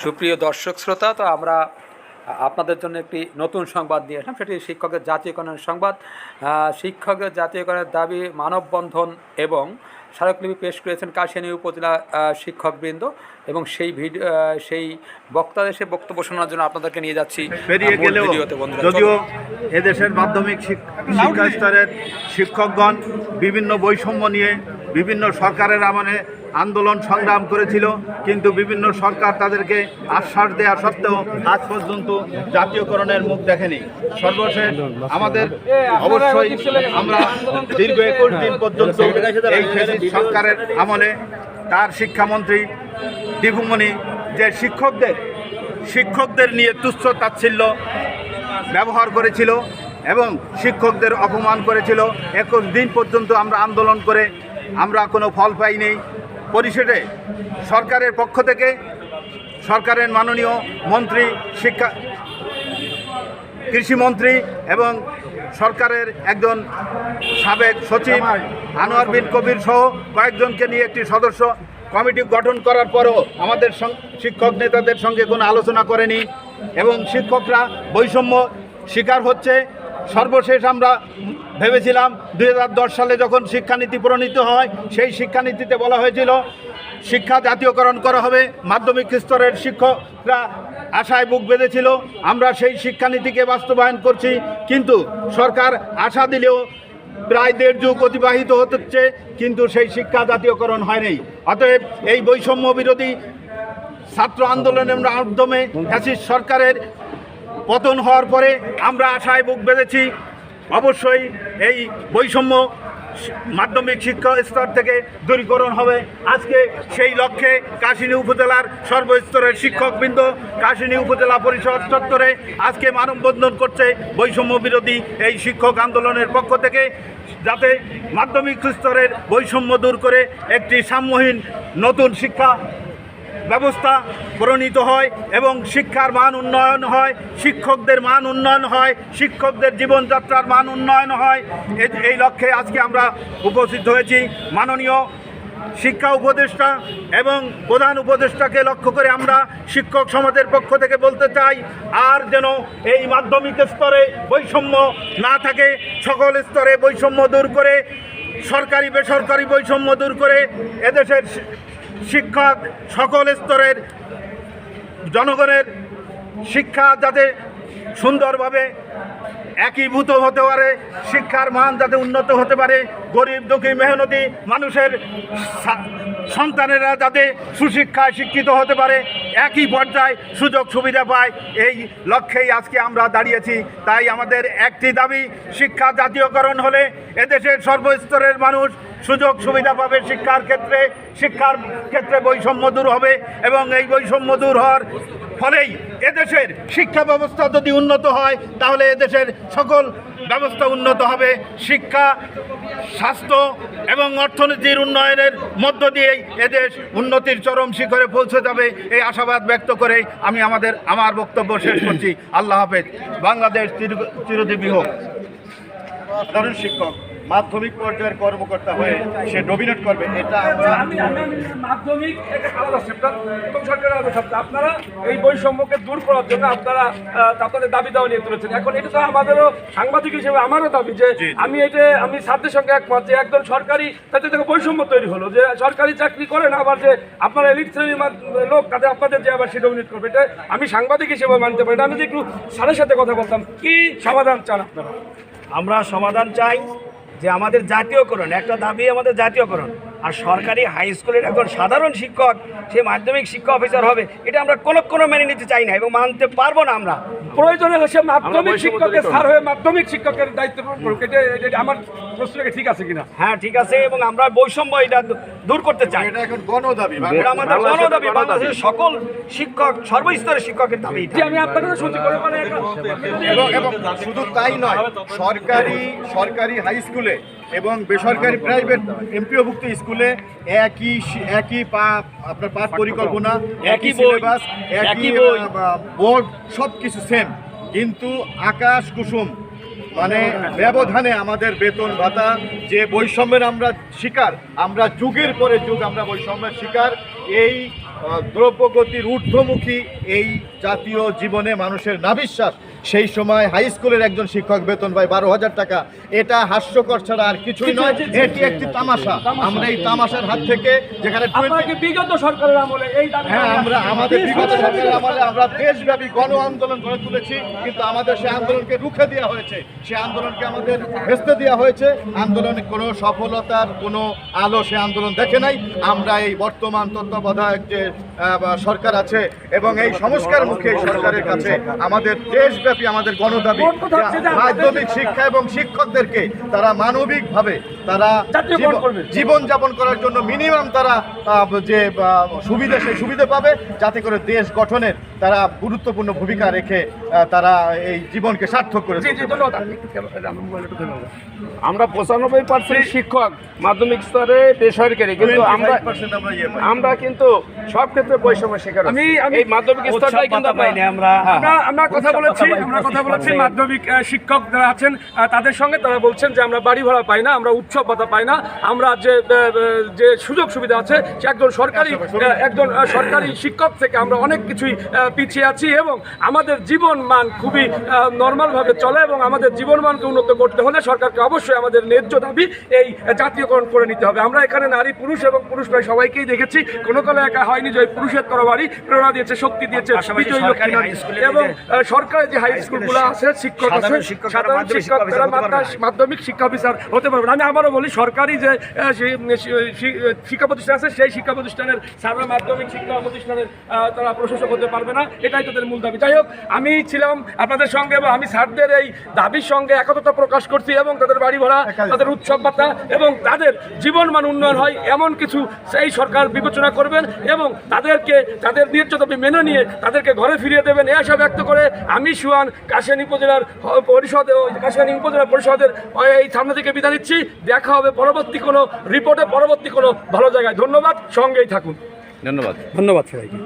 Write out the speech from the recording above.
সুপ্রিয় দর্শক শ্রোতা তো আমরা আপনাদের জন্য একটি নতুন সংবাদ নিয়ে আসলাম সেটি শিক্ষকের জাতীয়করণের সংবাদ। শিক্ষকের জাতীয়করণের দাবি মানববন্ধন এবং স্মারকলিপি পেশ করেছেন কাশিয়ানী উপজেলা শিক্ষকবৃন্দ এবং সেই ভিডিও সেই বক্তাদের সে বক্তব্য শোনার জন্য আপনাদেরকে নিয়ে যাচ্ছি যদিও এদেশের মাধ্যমিক শিক- শিক্ষা স্তরের শিক্ষকগণ বিভিন্ন বৈষম্য নিয়ে বিভিন্ন সরকারের আমলে আন্দোলন সংগ্রাম করেছিল, কিন্তু বিভিন্ন সরকার তাদেরকে আশ্বাস দেওয়া সত্ত্বেও আজ পর্যন্ত জাতীয়করণের মুখ দেখেনি। সর্বশেষ আমাদের অবশ্যই আমরা দীর্ঘ একুশ দিন পর্যন্ত এই সরকারের আমলে তার শিক্ষামন্ত্রী দীপুমণি যে শিক্ষকদের শিক্ষকদের নিয়ে তুচ্ছ তাচ্ছিল্য ব্যবহার করেছিল এবং শিক্ষকদের অপমান করেছিল, একুশ দিন পর্যন্ত আমরা আন্দোলন করে আমরা কোনো ফল পাইনি। পরিশেষে সরকারের পক্ষ থেকে সরকারের মাননীয় মন্ত্রী, শিক্ষা কৃষিমন্ত্রী এবং সরকারের একজন সাবেক সচিব আনোয়ার বিন কবির সহ কয়েকজনকে নিয়ে একটি সদস্য কমিটি গঠন করার পরও আমাদের শিক্ষক নেতাদের সঙ্গে কোনো আলোচনা করেনি এবং শিক্ষকরা বৈষম্য শিকার হচ্ছে। সর্বশেষ আমরা ভেবেছিলাম দু হাজার দশ সালে যখন শিক্ষানীতি প্রণীত হয়, সেই শিক্ষানীতিতে বলা হয়েছিল, শিক্ষা জাতীয়করণ করা হবে। মাধ্যমিক স্তরের শিক্ষকরা আশায় বুক বেঁধেছিল, আমরা সেই শিক্ষানীতিকে বাস্তবায়ন করছি। কিন্তু সরকার আশা দিলেও প্রায় দেড় যুগ অতিবাহিত হচ্ছে, কিন্তু সেই শিক্ষা জাতীয়করণ হয়নি অতএব এই বৈষম্য বিরোধী ছাত্র আন্দোলনের মাধ্যমে ফ্যাসিস্ট সরকারের পতন হওয়ার পরে আমরা আশায় বুক বেঁধেছি। অবশ্যই এই বৈষম্য মাধ্যমিক শিক্ষা স্তর থেকে দূরীকরণ হবে। আজকে সেই লক্ষ্যে কাশিনী উপজেলার সর্বস্তরের শিক্ষকবৃন্দ কাশিনী উপজেলা পরিষদ চত্বরে আজকে মানববন্ধন করছে বৈষম্য বিরোধী এই শিক্ষক আন্দোলনের পক্ষ থেকে, যাতে মাধ্যমিক স্তরের বৈষম্য দূর করে একটি সাম্যহীন নতুন শিক্ষা ব্যবস্থা প্রণীত হয় এবং শিক্ষার মান উন্নয়ন হয়, শিক্ষকদের মান উন্নয়ন হয়, শিক্ষকদের জীবনযাত্রার মান উন্নয়ন হয়। এই লক্ষ্যে আজকে আমরা উপস্থিত হয়েছি। মাননীয় শিক্ষা উপদেষ্টা এবং প্রধান উপদেষ্টাকে লক্ষ্য করে আমরা শিক্ষক সমাজের পক্ষ থেকে বলতে চাই, আর যেন এই মাধ্যমিক স্তরে বৈষম্য না থাকে, সকল স্তরে বৈষম্য দূর করে সরকারি বেসরকারি বৈষম্য দূর করে, এদেশের শিক্ষক সকল স্তরের জনগণের শিক্ষা যাতে সুন্দরভাবে একীভূত হতে পারে, শিক্ষার মান যাতে উন্নত হতে পারে, গরিব দুঃখী, মেহনতি মানুষের সন্তানেরা যাতে সুশিক্ষায় শিক্ষিত হতে পারে, একই পর্যায়ে সুযোগ সুবিধা পায়, এই লক্ষ্যেই আজকে আমরা দাঁড়িয়েছি। তাই আমাদের একটি দাবি, শিক্ষা জাতীয়করণ হলে এদেশের সর্বস্তরের মানুষ সুযোগ সুবিধা পাবে শিক্ষার ক্ষেত্রে। শিক্ষার ক্ষেত্রে বৈষম্য দূর হবে এবং এই বৈষম্য দূর হওয়ার ফলেই এদেশের শিক্ষা ব্যবস্থা যদি উন্নত হয়, তাহলে এদেশের সকল ব্যবস্থা উন্নত হবে। শিক্ষা, স্বাস্থ্য এবং অর্থনীতির উন্নয়নের মধ্য দিয়েই এদেশ উন্নতির চরম শিখরে পৌঁছে যাবে এই আশাবাদ ব্যক্ত করে আমি আমাদের, আমার বক্তব্য শেষ করছি। আল্লাহ হাফেজ। বাংলাদেশ চির- চিরজীবী হোক। শিক্ষক। মাধ্যমিক পর্যায়ের কর্মকর্তা হয়ে সে ডমিনেট করবে এটা আমি আমি মাধ্যমিক একটা আলাদা সেক্টর আলাদা আপনারা এই বৈষম্যকে দূর করার জন্য আপনারা আপনাদের দাবি দাওয়া নিয়ে তুলেছেন। এখন এটা তো আমাদেরও সাংবাদিক হিসেবে আমারও দাবি যে আমি এটা আমি ছাত্রের সঙ্গে একমত যে একজন সরকারি তাতে থেকে বৈষম্য তৈরি হলো যে সরকারি চাকরি করেন আবার যে আপনারা এলিট শ্রেণির লোক তাদের আপনাদের যে আবার সে ডমিনেট করবে এটা আমি সাংবাদিক হিসেবে মানতে পারি এটা আমি যে একটু স্যারের সাথে কথা বলতাম কি সমাধান চান আপনারা? আমরা সমাধান চাই। যে আমাদের জাতীয়করণ একটা দাবি আমাদের জাতীয়করণ। আর সরকারি হাই স্কুলের একজন সাধারণ শিক্ষক সে মাধ্যমিক শিক্ষা অফিসার হবে এটা আমরা কোনো কোনো মেনে নিতে চাই না এবং মানতে পারব না আমরা। প্রয়োজনে হলে সে মাধ্যমিক শিক্ষকের স্যার হয়ে মাধ্যমিক শিক্ষকের দায়িত্ব আমার প্রশ্নটা ঠিক আছে কিনা? হ্যাঁ ঠিক আছে এবং আমরা বৈষম্য এটা দূর করতে চাই। এটা এখন গণদাবি আমাদের গণদাবি বাংলাদেশের সকল শিক্ষক সর্বস্তরের শিক্ষকের দাবি যে আমি আপনাকে শুনছি কোনো মানে এবং শুধু তাই নয় সরকারি সরকারি হাই স্কুলে এবং বেসরকারি প্রাইভেট এমপিওভুক্ত স্কুলে একই একই পা- আপনার পাঠ পরিকল্পনা একই সিলেবাস একই বোর্ড সব কিছু সেম কিন্তু আকাশ কুসুম মানে ব্যবধানে আমাদের বেতন ভাতা যে বৈষম্যের আমরা শিকার আমরা যুগের পরে যুগ আমরা বৈষম্যের শিকার এই দ্রব্যগতির ঊর্ধ্বমুখী এই জাতীয় জীবনে মানুষের নাবিশ্বাস সেই সময় হাই স্কুলের একজন শিক্ষক বেতন পায় বারো হাজার টাকা। এটা হাস্যকর ছাড়া আর কিছুই নয়। এটি একটি তামাশা। আমরা এই তামাশার হাত থেকে যেখানে আপনারা 20 কি বিগত সরকারের আমলে এই হ্যাঁ আমরা আমাদের বিগত সরকারের আমলে আমরা দেশব্যাপী গণ আন্দোলন গড়ে তুলেছি কিন্তু আমাদের সেই আন্দোলনকে রুখে দেওয়া হয়েছে। সেই আন্দোলনকে আমাদের ভেস্তে দেওয়া হয়েছে। আন্দোলনে কোনো সফলতার কোনো আলো সে আন্দোলন দেখে নাই। আমরা এই বর্তমান তত্ত্বাবধায়ক যে সরকার আছে এবং এই সংস্কার মুখে সরকারের কাছে আমাদের দেশব্যাপী আমাদের গণদাবি মাধ্যমিক শিক্ষা এবং শিক্ষকদেরকে তারা মানবিকভাবে তারা জীবন- করবে। জীবনযাপন করার জন্য মিনিমাম তারা যে সুবিধা সেই সুবিধা পাবে। যাতে করে দেশ গঠনের তারা গুরুত্বপূর্ণ ভূমিকা রেখে তারা এই জীবনকে সার্থক করে আমার পঁচানব্বই পার্সেন্ট শিক্ষক মাধ্যমিক স্তরে বেসরকারি কিন্তু আমরা আমরা ইয়ে। আমরা কিন্তু সব ক্ষেত্রে বৈষম্য শিকার আমি- আমি- এই মাধ্যমিক স্তরটাই কিন্তু পাইনি আমরা। আমরা আমরা কথা বলেছি আমরা কথা বলেছি মাধ্যমিক শিক্ষক যারা আছেন তাদের সঙ্গে তারা বলছেন যে আমরা বাড়ি ভাড়া পাই না আমরা উৎসব ভাতা পাই না। আমরা যে যে সুযোগ সুবিধা আছে একজন সরকারি একজন সরকারি শিক্ষক থেকে আমরা অনেক কিছুই পিছিয়ে আছি এবং আমাদের জীবন মান খুবই নর্মালভাবে চলে এবং আমাদের জীবন মানকে উন্নত করতে হলে সরকারকে অবশ্যই আমাদের ন্যায্য দাবি এই জাতীয়করণ করে নিতে হবে। আমরা এখানে নারী পুরুষ এবং পুরুষ প্রায় সবাইকেই দেখেছি। কোনো কালে একা হয়নি যে পুরুষের তরবারি প্রেরণা দিয়েছে শক্তি দিয়েছে এবং সরকারি যে হাই স্কুলগুলো আছে শিক্ষক আছে সাধারণ শিক্ষক, মাধ্যমিক শিক্ষা অফিসার হতে পারবে মাদ্রাস- মাধ্যমিক আবারও বলি সরকারি যে শিক্ষা প্রতিষ্ঠান আছে সেই শিক্ষা প্রতিষ্ঠানের সারা মাধ্যমিক শিক্ষা প্রতিষ্ঠানের তারা প্রশাসক হতে পারবে না। এটাই তাদের মূল দাবি। যাই হোক আমি ছিলাম আপনাদের সঙ্গে এবং আমি স্যারদের এই দাবির সঙ্গে একতা প্রকাশ করছি এবং তাদের বাড়ি ভাড়া তাদের উৎসব ভাতা এবং তাদের জীবন মান উন্নয়ন হয় এমন কিছু সেই সরকার বিবেচনা করবেন এবং তাদেরকে তাদের ন্যায্য দাবি মেনে নিয়ে তাদেরকে ঘরে ফিরিয়ে দেবেন। এই আশা ব্যক্ত করে আমি সুয়ান কাশিয়ানী উপজেলার পরিষদ কাশিয়ানী উপজেলা পরিষদের এই সামনে থেকে বিদায় নিচ্ছি। দেখা হবে পরবর্তী কোনো রিপোর্টে পরবর্তী কোনো ভালো জায়গায়। ধন্যবাদ সঙ্গেই থাকুন। ধন্যবাদ। ধন্যবাদ সবাইকে।